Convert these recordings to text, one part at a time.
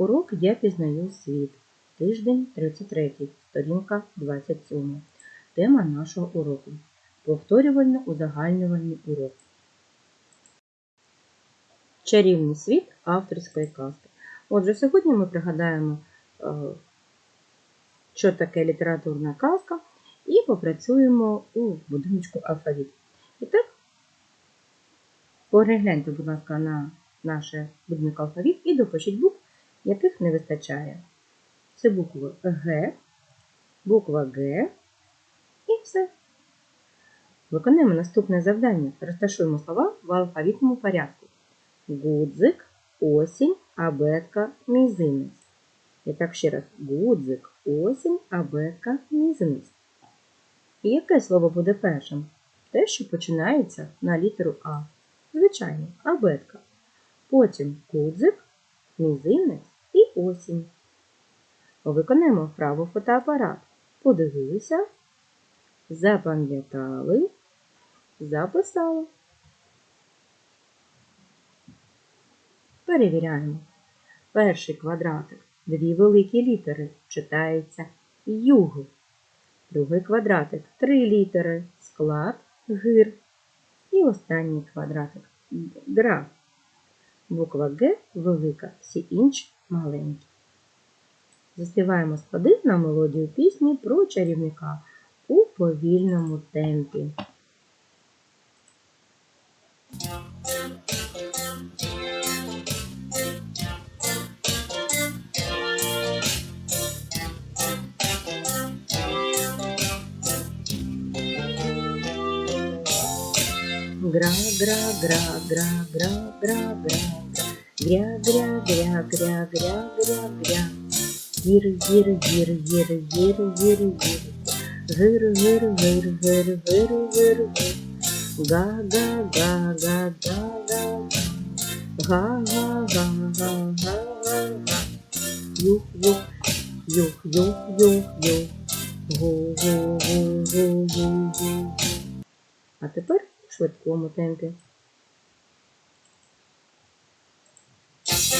Урок Я пізнаю світ. Тиждень 33, сторінка 27. Тема нашого уроку. Повторювально узагальнювальний урок. Чарівний світ авторської казки. Отже, сьогодні ми пригадаємо, е, що таке літературна казка, і попрацюємо у будиночку алфавіт. І так, перегляньте, будь ласка, на наш будинок алфавіт і допишіть букв, яких не вистачає. Це буква Г, буква Г і все. Виконуємо наступне завдання. Розташуємо слова в алфавітному порядку. Гудзик, осінь, абетка, мізинець. І так ще раз. Гудзик, осінь, абетка, мізинець. І яке слово буде першим? Те, що починається на літеру А. Звичайно, абетка. Потім гудзик, мізинець осінь. Виконаємо вправу фотоапарат. Подивилися, запам'ятали, записали. Перевіряємо. Перший квадратик. Дві великі літери. Читається юг. Другий квадратик. Три літери. Склад гир. І останній квадратик. Гра. Буква Г велика, всі інші маленькі. Заспіваємо склади на мелодію пісні про чарівника у повільному темпі. Гра, гра, гра, гра, гра, гра, гра, Гря-гря-гря-гря-гря-гря-гря. Гир-гир-гир-гир-гир-гир-гир. Гир-гир-гир-гир-гир-гир-гир. Га-га-га-га-га-га. Га-га-га-га-га-га. Юх-юх, юх-юх-юх-юх. Гу-гу-гу-гу-гу-гу. А тепер швидкому темпі. Гра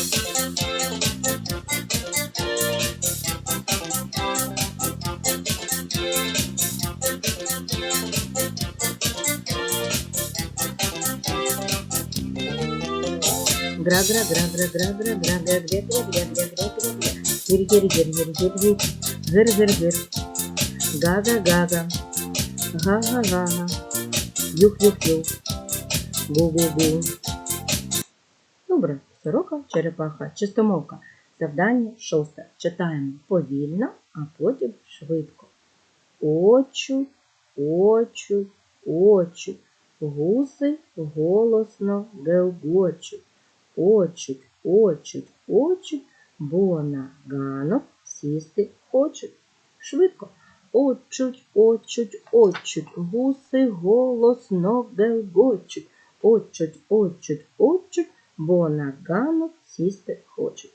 гра гра гра гра юх юх гу гу гу сорока, черепаха, чистомовка. Завдання шосте. Читаємо повільно, а потім швидко. Очу, очу, очу. Гуси голосно гелгочуть. Очуть, очуть, очуть, бо на ганок сісти хочуть. Швидко. Очуть, очуть, очуть, гуси голосно гелгочуть. Очуть, очуть, очуть, бо на ганок сісти хочуть.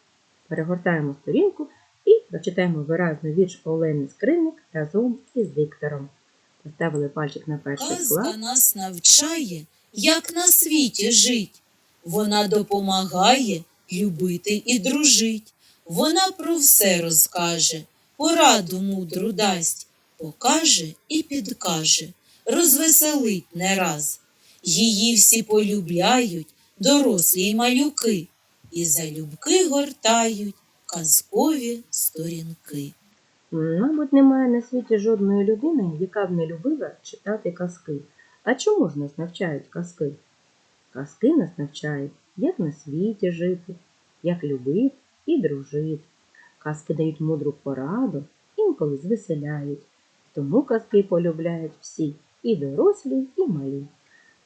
Перегортаємо сторінку і прочитаємо виразно вірш Олени Скриник разом із диктором. Поставили пальчик на перший Казка склад. нас навчає, як на світі жить. Вона допомагає любити і дружить. Вона про все розкаже, пораду мудру дасть, покаже і підкаже, розвеселить не раз. Її всі полюбляють, дорослі й малюки, і залюбки гортають казкові сторінки. Мабуть, немає на світі жодної людини, яка б не любила читати казки. А чому ж нас навчають казки? Казки нас навчають, як на світі жити, як любити і дружити. Казки дають мудру пораду, інколи звеселяють. Тому казки полюбляють всі, і дорослі, і малі.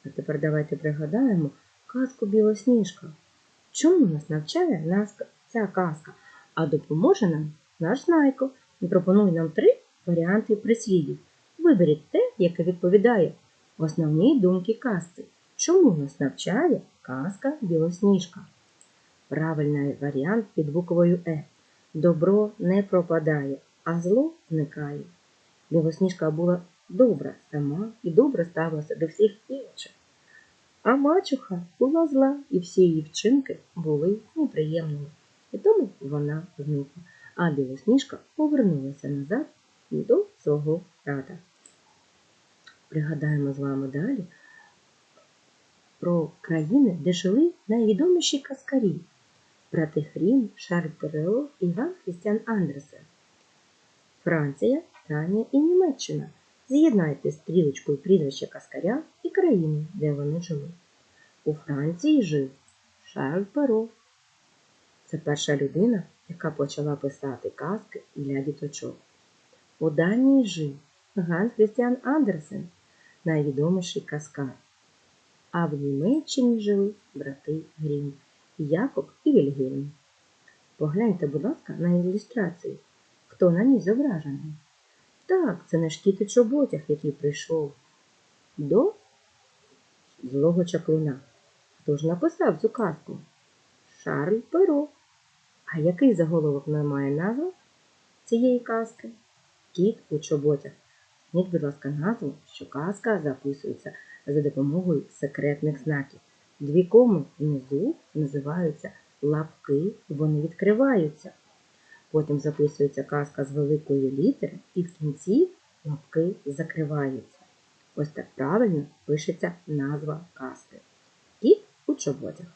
А тепер давайте пригадаємо казку Білосніжка. Чому нас навчає нас ця казка? А допоможе нам наш знайко. Пропонує нам три варіанти прислів'їв. Виберіть те, яке відповідає основній думці казки. Чому нас навчає казка Білосніжка? Правильний варіант під буквою Е. Добро не пропадає, а зло зникає. Білосніжка була добра сама і добре ставилася до всіх інших. А мачуха була зла, і всі її вчинки були неприємними. і тому вона зникла, а білосніжка повернулася назад до свого тата. Пригадаємо з вами далі про країни, де жили найвідоміші каскарі брати Хрім, Шарль Перело і Іван Христіан Андерсен. Франція, Данія і Німеччина. З'єднайте стрілочкою прізвище каскаря і країни, де вони жили. У Франції жив Шарль Перо. Це перша людина, яка почала писати казки для діточок. У Данії жив Ганс Христіан Андерсен, найвідоміший каскар. А в Німеччині жили брати Грім Якоб і Вільгельм. Погляньте, будь ласка, на ілюстрацію. Хто на ній зображений? Так, це наш кіт у чоботях, який прийшов до злого чаклуна. Хто ж написав цю казку? Шарль Перо. А який заголовок не має назва цієї казки? Кіт у чоботях. Зміть, будь ласка, назву, що казка записується за допомогою секретних знаків. Дві коми внизу називаються лапки, вони відкриваються. Потім записується казка з великої літери, і в кінці лапки закриваються. Ось так правильно пишеться назва казки. Кіт у чоботях.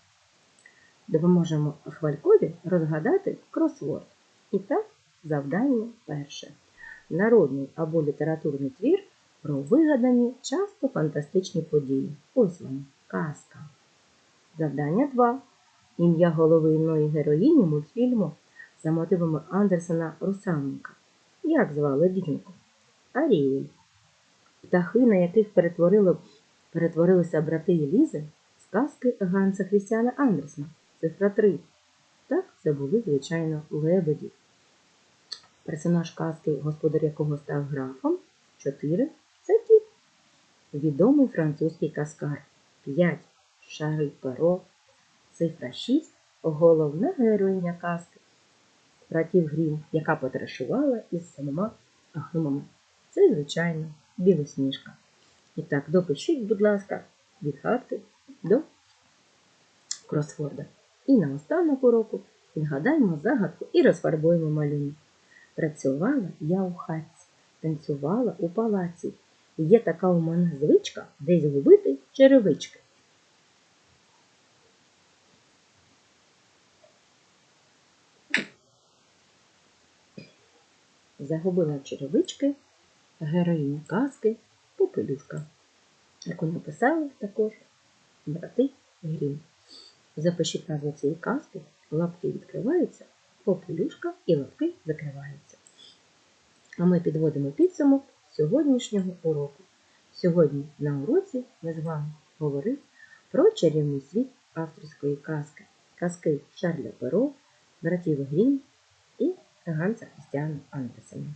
Допоможемо Хвалькові розгадати кросворд. І так, завдання перше. Народний або літературний твір про вигадані часто фантастичні події. Ось вони, казка. Завдання 2. Ім'я головної героїні мультфільму за мотивами Андерсена Русаненка. Як звали дівчинку? Аріель. Птахи, на яких перетворили, перетворилися брати і Лізи, з казки Ганса Хрістіана Андерсена. Цифра 3. Так, це були, звичайно, лебеді. Персонаж казки, господар якого став графом. 4. Це кіт. Відомий французький каскар. 5. Шарль Перо. Цифра 6. Головна героїня казки. Братів Грім, яка потрешувала із самома гномами. Це, звичайно, білосніжка. І так, допишіть, будь ласка, від хатки до кросворда. І на останок уроку відгадаємо загадку і розфарбуємо малюнок. Працювала я у хатці, танцювала у палаці. Є така у мене звичка десь губити черевички. Загубила черевички героїня казки Попелюшка, яку написали також брати Грім. Запишіть назву цієї казки, лапки відкриваються, попелюшка і лапки закриваються. А ми підводимо підсумок сьогоднішнього уроку. Сьогодні на уроці ми з вами говорили про чарівний світ авторської казки, казки Шарля Перо, братів Грім і Ганса Христіана Андерсена.